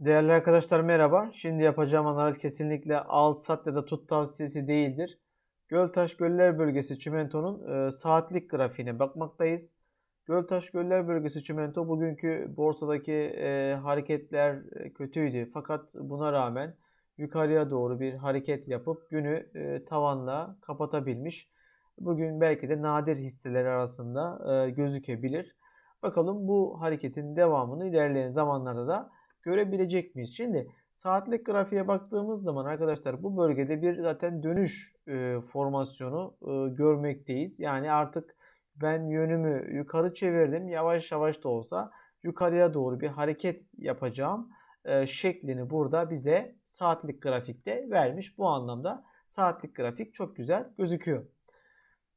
Değerli arkadaşlar merhaba. Şimdi yapacağım analiz kesinlikle al, sat ya da tut tavsiyesi değildir. Göltaş Göller Bölgesi çimentonun e, saatlik grafiğine bakmaktayız. Göltaş Göller Bölgesi çimento bugünkü borsadaki e, hareketler e, kötüydü. Fakat buna rağmen yukarıya doğru bir hareket yapıp günü e, tavanla kapatabilmiş. Bugün belki de nadir hisseler arasında e, gözükebilir. Bakalım bu hareketin devamını ilerleyen zamanlarda da görebilecek miyiz? Şimdi saatlik grafiğe baktığımız zaman arkadaşlar bu bölgede bir zaten dönüş e, formasyonu e, görmekteyiz. Yani artık ben yönümü yukarı çevirdim. Yavaş yavaş da olsa yukarıya doğru bir hareket yapacağım e, şeklini burada bize saatlik grafikte vermiş. Bu anlamda saatlik grafik çok güzel gözüküyor.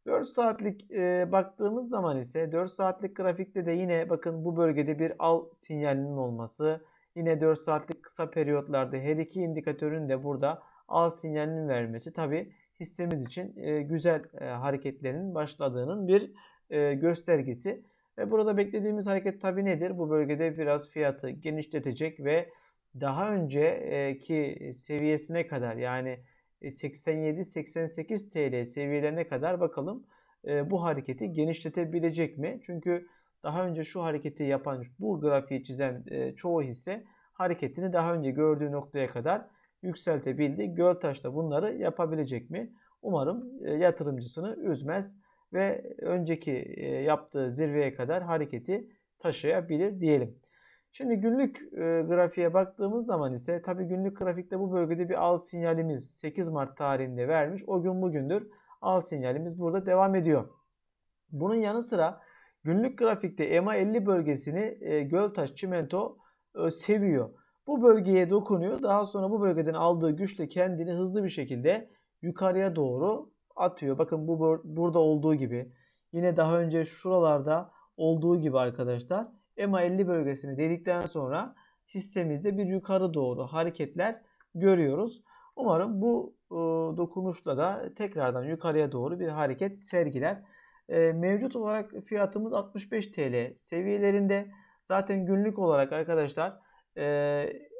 4 saatlik e, baktığımız zaman ise 4 saatlik grafikte de yine bakın bu bölgede bir al sinyalinin olması, Yine 4 saatlik kısa periyotlarda her iki indikatörün de burada al sinyalinin vermesi tabi hissemiz için e, güzel e, hareketlerin başladığının bir e, göstergesi. Ve burada beklediğimiz hareket tabi nedir? Bu bölgede biraz fiyatı genişletecek ve daha önceki seviyesine kadar yani 87-88 TL seviyelerine kadar bakalım bu hareketi genişletebilecek mi? Çünkü daha önce şu hareketi yapan, bu grafiği çizen e, çoğu hisse hareketini daha önce gördüğü noktaya kadar yükseltebildi. Göltaş da bunları yapabilecek mi? Umarım e, yatırımcısını üzmez ve önceki e, yaptığı zirveye kadar hareketi taşıyabilir diyelim. Şimdi günlük e, grafiğe baktığımız zaman ise tabi günlük grafikte bu bölgede bir al sinyalimiz 8 Mart tarihinde vermiş. O gün bugündür al sinyalimiz burada devam ediyor. Bunun yanı sıra Günlük grafikte EMA 50 bölgesini e, Göltaş Çimento e, seviyor. Bu bölgeye dokunuyor. Daha sonra bu bölgeden aldığı güçle kendini hızlı bir şekilde yukarıya doğru atıyor. Bakın bu burada olduğu gibi. Yine daha önce şuralarda olduğu gibi arkadaşlar. EMA 50 bölgesini dedikten sonra sistemimizde bir yukarı doğru hareketler görüyoruz. Umarım bu e, dokunuşla da tekrardan yukarıya doğru bir hareket sergiler. E, mevcut olarak fiyatımız 65 TL seviyelerinde. Zaten günlük olarak arkadaşlar e,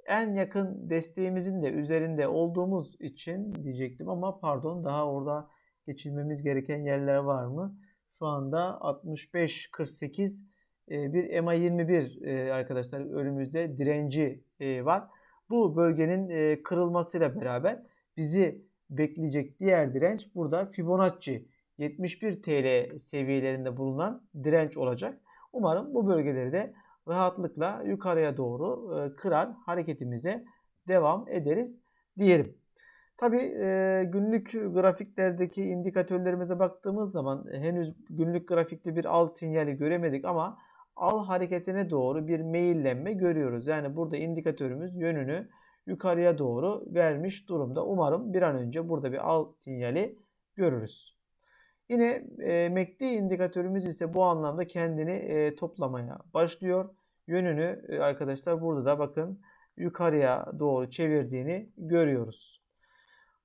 en yakın desteğimizin de üzerinde olduğumuz için diyecektim ama pardon daha orada geçilmemiz gereken yerler var mı? Şu anda 65-48 e, bir EMA 21 e, arkadaşlar önümüzde direnci var. Bu bölgenin kırılmasıyla beraber bizi bekleyecek diğer direnç burada Fibonacci 71 TL seviyelerinde bulunan direnç olacak. Umarım bu bölgeleri de rahatlıkla yukarıya doğru e, kırar hareketimize devam ederiz diyelim. Tabi e, günlük grafiklerdeki indikatörlerimize baktığımız zaman henüz günlük grafikte bir al sinyali göremedik ama al hareketine doğru bir meyillenme görüyoruz. Yani burada indikatörümüz yönünü yukarıya doğru vermiş durumda. Umarım bir an önce burada bir al sinyali görürüz. Yine e, MACD indikatörümüz ise bu anlamda kendini e, toplamaya başlıyor. Yönünü e, arkadaşlar burada da bakın yukarıya doğru çevirdiğini görüyoruz.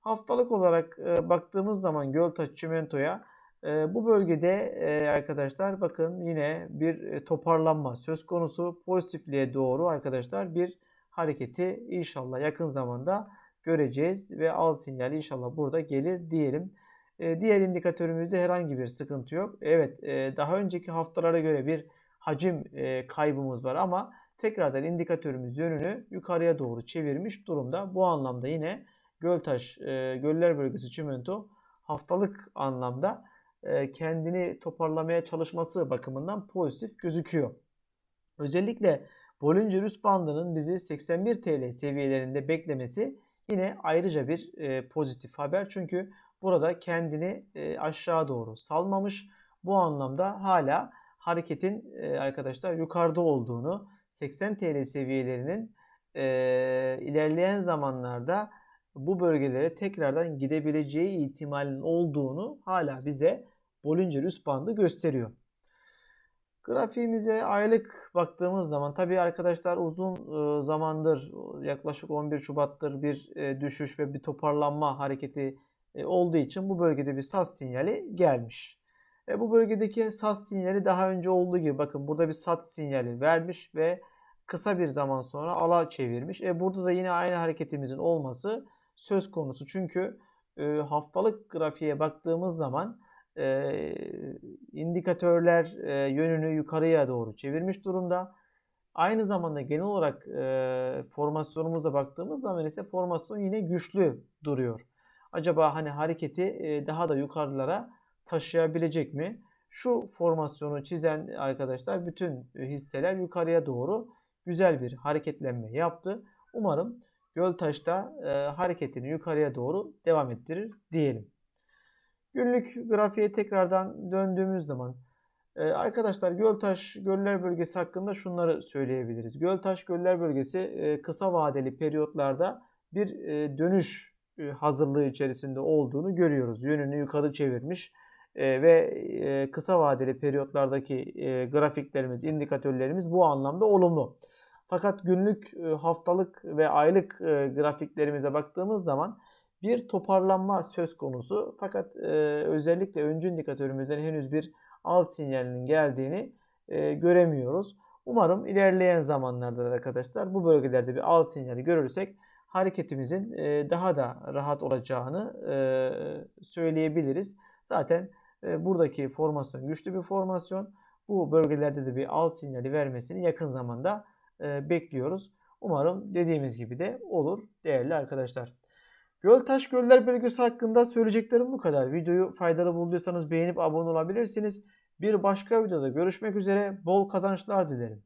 Haftalık olarak e, baktığımız zaman Göltaş Çimento'ya e, bu bölgede e, arkadaşlar bakın yine bir e, toparlanma söz konusu pozitifliğe doğru arkadaşlar bir hareketi inşallah yakın zamanda göreceğiz ve al sinyali inşallah burada gelir diyelim. Diğer indikatörümüzde herhangi bir sıkıntı yok. Evet daha önceki haftalara göre bir hacim kaybımız var ama tekrardan indikatörümüz yönünü yukarıya doğru çevirmiş durumda. Bu anlamda yine Göltaş Göller Bölgesi Çimento haftalık anlamda kendini toparlamaya çalışması bakımından pozitif gözüküyor. Özellikle Bollinger üst bandının bizi 81 TL seviyelerinde beklemesi yine ayrıca bir pozitif haber. Çünkü burada kendini e, aşağı doğru salmamış. Bu anlamda hala hareketin e, arkadaşlar yukarıda olduğunu 80 TL seviyelerinin e, ilerleyen zamanlarda bu bölgelere tekrardan gidebileceği ihtimalin olduğunu hala bize Bollinger üst bandı gösteriyor. Grafiğimize aylık baktığımız zaman tabii arkadaşlar uzun zamandır yaklaşık 11 Şubat'tır bir düşüş ve bir toparlanma hareketi olduğu için bu bölgede bir sat sinyali gelmiş. E, bu bölgedeki sat sinyali daha önce olduğu gibi bakın burada bir sat sinyali vermiş ve kısa bir zaman sonra ala çevirmiş. E burada da yine aynı hareketimizin olması söz konusu. Çünkü e, haftalık grafiğe baktığımız zaman e, indikatörler e, yönünü yukarıya doğru çevirmiş durumda. Aynı zamanda genel olarak e, formasyonumuza baktığımız zaman ise formasyon yine güçlü duruyor. Acaba hani hareketi e, daha da yukarılara taşıyabilecek mi? Şu formasyonu çizen arkadaşlar bütün hisseler yukarıya doğru güzel bir hareketlenme yaptı. Umarım Göltaş'ta e, hareketini yukarıya doğru devam ettirir diyelim. Günlük grafiğe tekrardan döndüğümüz zaman e, arkadaşlar Göltaş Göller Bölgesi hakkında şunları söyleyebiliriz. Göltaş Göller Bölgesi e, kısa vadeli periyotlarda bir e, dönüş hazırlığı içerisinde olduğunu görüyoruz. Yönünü yukarı çevirmiş e, ve e, kısa vadeli periyotlardaki e, grafiklerimiz, indikatörlerimiz bu anlamda olumlu. Fakat günlük, e, haftalık ve aylık e, grafiklerimize baktığımız zaman bir toparlanma söz konusu. Fakat e, özellikle öncü indikatörümüzden henüz bir alt sinyalinin geldiğini e, göremiyoruz. Umarım ilerleyen zamanlarda da arkadaşlar bu bölgelerde bir alt sinyali görürsek hareketimizin daha da rahat olacağını söyleyebiliriz. Zaten buradaki formasyon güçlü bir formasyon. Bu bölgelerde de bir alt sinyali vermesini yakın zamanda bekliyoruz. Umarım dediğimiz gibi de olur değerli arkadaşlar. Göltaş Göller Bölgesi hakkında söyleyeceklerim bu kadar. Videoyu faydalı bulduysanız beğenip abone olabilirsiniz. Bir başka videoda görüşmek üzere. Bol kazançlar dilerim.